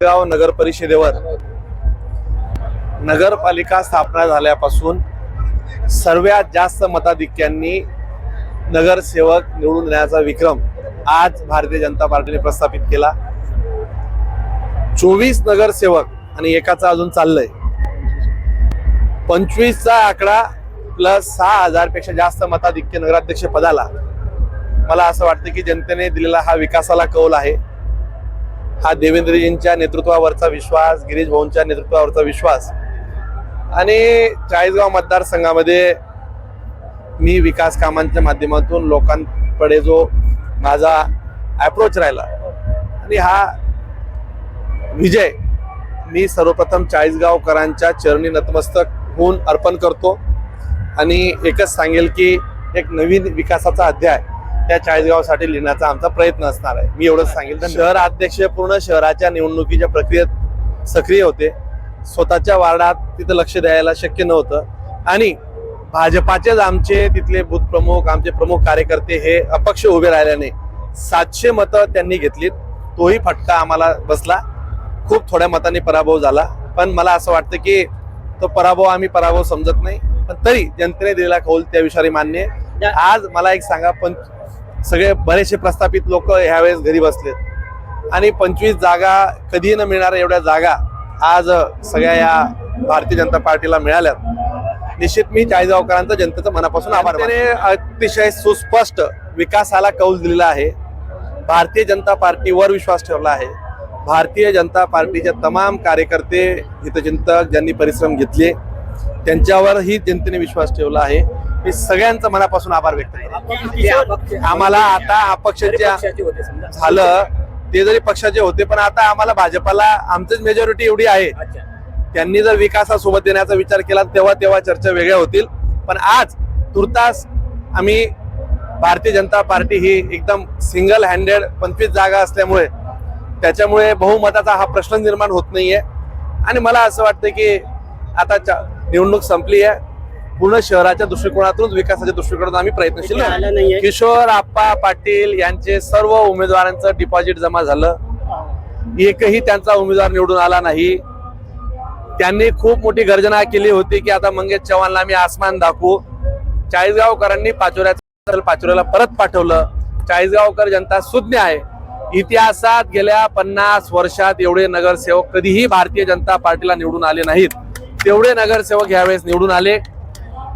गाव नगर परिषदेवर नगरपालिका स्थापना झाल्यापासून सर्वात जास्त मताधिक्यांनी नगरसेवक निवडून देण्याचा विक्रम आज भारतीय जनता पार्टीने प्रस्थापित केला. चोवीस नगरसेवक आणि एकाचा अजून चाललंय. पंचवीसचा आकडा प्लस सहा हजारपेक्षा जास्त मताधिक्य नगराध्यक्ष पदाला मला असं वाटतं की जनतेने दिलेला हा विकासाला कौल आहे. हा देवेंद्रजींच्या नेतृत्वावरचा विश्वास गिरीश भाऊंच्या नेतृत्वावरचा विश्वास. आणि चाळीसगाव मतदारसंघामध्ये मी विकास कामांच्या माध्यमातून लोकांकडे जो माझा अप्रोच राहिला आणि हा विजय मी सर्वप्रथम चाळीसगावकरांच्या चरणी नतमस्तक होऊन अर्पण करतो. आणि एकच सांगेल की एक नवीन विकासाचा अध्याय त्या चाळीसगावसाठी लिहिण्याचा आमचा प्रयत्न असणार आहे. मी एवढंच सांगेल. शहर अध्यक्ष पूर्ण शहराच्या निवडणुकीच्या प्रक्रियेत सक्रिय होते. स्वतःच्या वार्डात तिथं लक्ष द्यायला शक्य नव्हतं. आणि भाजपाचेच आमचे तिथले बूथ प्रमुख आमचे प्रमुख कार्यकर्ते हे अपक्ष उभे राहिल्याने सातशे मतं त्यांनी घेतलीत. तोही फटका आम्हाला बसला. खूप थोड्या मतांनी पराभव झाला. पण मला असं वाटतं की तो पराभव आम्ही पराभव समजत नाही. पण तरी जनतेने दिलेला कौल त्या विषयाने मान्य आहे. आज मला एक सांगा पण सगळे बरेचसे प्रस्थापित लोक ह्यावेळेस घरी बसलेत. आणि पंचवीस जागा कधी न मिळणाऱ्या एवढ्या जागा आज सगळ्या या भारतीय जनता पार्टीला मिळाल्यात. निश्चित मी चाळीसगावकरांचा जनतेचं मनापासून आभार त्याने अतिशय सुस्पष्ट विकासाला कौल दिलेला आहे. भारतीय जनता पार्टीवर विश्वास ठेवला आहे. भारतीय जनता पार्टीचे तमाम कार्यकर्ते हितचिंतक ज्यांनी परिश्रम घेतले त्यांच्यावरही जनतेने विश्वास ठेवला आहे. मी सगळ्यांचा मनापासून आभार व्यक्त करतो. आम्हाला आता अपक्षाच्या झालं. ते जरी पक्षाचे होते पण आता आम्हाला भाजपाला आमचीच मेजॉरिटी एवढी आहे. त्यांनी जर विकासासोबत देण्याचा विचार केला तेव्हा तेव्हा चर्चा वेगळ्या होतील. पण आज तुर्तास आम्ही भारतीय जनता पार्टी ही एकदम सिंगल हँडेड पंचवीस जागा असल्यामुळे त्याच्यामुळे बहुमताचा हा प्रश्न निर्माण होत नाहीये. आणि मला असं वाटतं की आता निवडणूक संपली आहे. पूर्ण शहराच्या दृष्टिकोनातूनच विकासाच्या दृष्टिकोनातून आम्ही प्रयत्नशील किशोर आप्पा पाटील यांचे सर्व उमेदवारांचं डिपॉझिट जमा झालं. एकही त्यांचा उमेदवार निवडून आला नाही. त्यांनी खूप मोठी गर्जना केली होती की आता मंगेश चव्हाणला आम्ही आसमान दाखवू. चाळीसगावकरांनी पाचोऱ्याचं पाचोऱ्याला परत पाठवलं. चाळीसगावकर जनता सुज्ञ आहे. इतिहासात गेल्या पन्नास वर्षात एवढे नगरसेवक कधीही भारतीय जनता पार्टीला निवडून आले नाहीत. तेवढे नगरसेवक यावेळेस निवडून आले.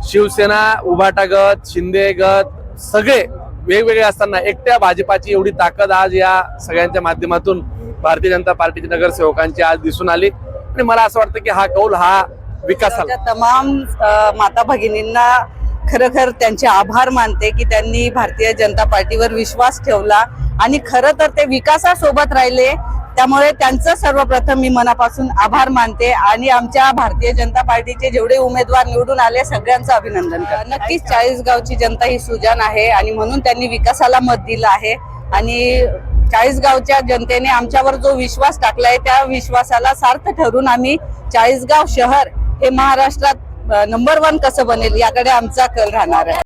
शिवसेना उभाटा गट शिंदे गट सगळे वेगवेगळे असताना एकट्या भाजपाची एवढी ताकद आज या सगळ्यांच्या माध्यमातून भारतीय जनता पार्टीच्या नगरसेवकांची आज दिसून आली. आणि मला असं वाटतं की हा कौल हा विकासाला तमाम माता भगिनींना खरखर त्यांचे आभार मानते की त्यांनी भारतीय जनता पार्टीवर विश्वास ठेवला. आणि खरं तर ते विकासासोबत राहिले. त्यामुळे त्यांचं सर्वप्रथम मी मनापासून आभार मानते आणि आमच्या भारतीय जनता पार्टीचे जेवढे उमेदवार निवडून आले सगळ्यांचं अभिनंदन नक्कीच चाळीसगावची जनता ही सुजान आहे आणि म्हणून त्यांनी विकासाला मत दिलं आहे. आणि चाळीसगावच्या जनतेने आमच्यावर जो विश्वास टाकलाय त्या विश्वासाला सार्थ ठरून आम्ही चाळीसगाव शहर हे महाराष्ट्रात नंबर वन कसं बनेल याकडे आमचा कल राहणार आहे.